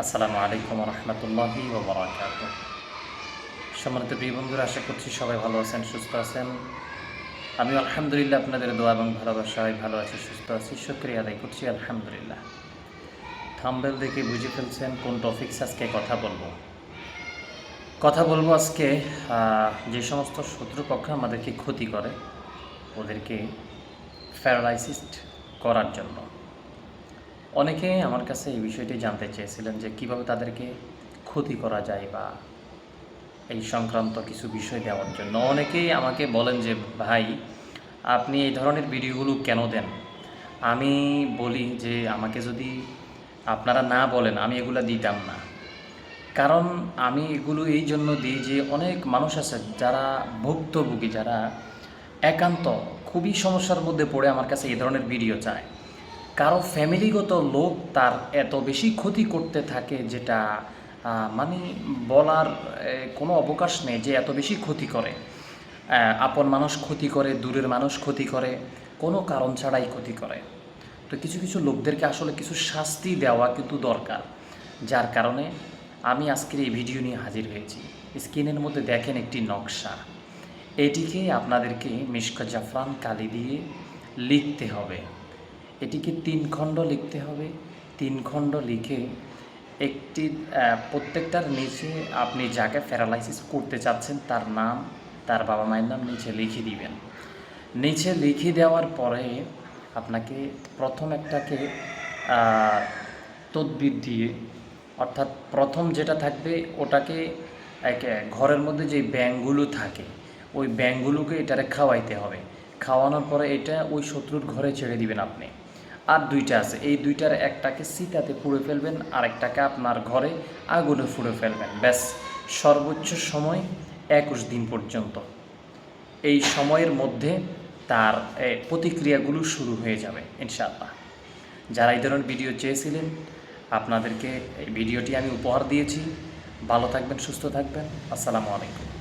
আসসালামু আলাইকুম রহমতুল্লাহি ওবরাকাত সম্মানিত প্রিয় বন্ধুরা, আশা করছি সবাই ভালো আছেন, সুস্থ আছেন। আমি আলহামদুলিল্লাহ আপনাদের দোয়া এবং ভালোবাসায় ভালো আছি, সুস্থ আছি, শুক্রিয়া আদায় করছি, আলহামদুলিল্লাহ। থাম্বেল দেখে বুঝে ফেলছেন কোন টপিক্স আজকে কথা বলব। কথা বলব আজকে যে সমস্ত শত্রুপক্ষ আমাদেরকে ক্ষতি করে, ওদেরকে প্যারালাইসিস করার জন্য। অনেকে আমার কাছে এই বিষয়টি জানতে চেয়েছিলেন যে কীভাবে তাদেরকে ক্ষতি করা যায় বা এই সংক্রান্ত কিছু বিষয় দেওয়ার জন্য। অনেকেই আমাকে বলেন যে, ভাই, আপনি এই ধরনের ভিডিওগুলো কেন দেন? আমি বলি যে, আমাকে যদি আপনারা না বলেন, আমি এগুলো দিতাম না। কারণ আমি এগুলো এই জন্য দিই যে, অনেক মানুষ আছে যারা ভুক্তভোগী, যারা একান্ত খুবই সমস্যার মধ্যে পড়ে আমার কাছে এই ধরনের ভিডিও চায়। কারও ফ্যামিলিগত লোক তার এত বেশি ক্ষতি করতে থাকে যেটা মানে বলার কোনো অবকাশ নেই যে এত বেশি ক্ষতি করে। আপন মানুষ ক্ষতি করে, দূরের মানুষ ক্ষতি করে, কোনো কারণ ছাড়াই ক্ষতি করে। তো কিছু কিছু লোকদেরকে আসলে কিছু শাস্তি দেওয়া কিন্তু দরকার, যার কারণে আমি আজকের এই ভিডিও নিয়ে হাজির হয়েছি। স্ক্রিনের মধ্যে দেখেন একটি নকশা। এটিকে আপনাদেরকে মিশকা জাফরান কালি দিয়ে লিখতে হবে। এটিকে তিন খণ্ড লিখতে হবে। তিন খণ্ড লিখে একটি প্রত্যেকটার নিচে আপনি যাকে প্যারালাইসিস করতে চাচ্ছেন তার নাম, তার বাবা মায়ের নাম নিচে লিখে দিবেন। নিচে লিখে দেওয়ার পরে আপনাকে প্রথম একটাকে তদবির দিয়ে, অর্থাৎ প্রথম যেটা থাকবে ওটাকে এক, ঘরের মধ্যে যে ব্যাঙগুলো থাকে, ওই ব্যাঙগুলোকে এটারে খাওয়াইতে হবে। খাওয়ানোর পরে এটা ওই শত্রুর ঘরে ছেড়ে দিবেন আপনি। আর দুইটা আছে। এই দুইটার একটাকে সিতাতে পুড়ে ফেলবেন আর একটাকে আপনার ঘরে আগুনে পুড়ে ফেলবেন। ব্যাস, সর্বোচ্চ সময় একুশ দিন পর্যন্ত। এই সময়ের মধ্যে তার প্রতিক্রিয়াগুলো শুরু হয়ে যাবে, ইনশাআল্লাহ। যারা এই ধরনের ভিডিও চেয়েছিলেন, আপনাদেরকে এই ভিডিওটি আমি উপহার দিয়েছি। ভালো থাকবেন, সুস্থ থাকবেন। আসসালামু আলাইকুম।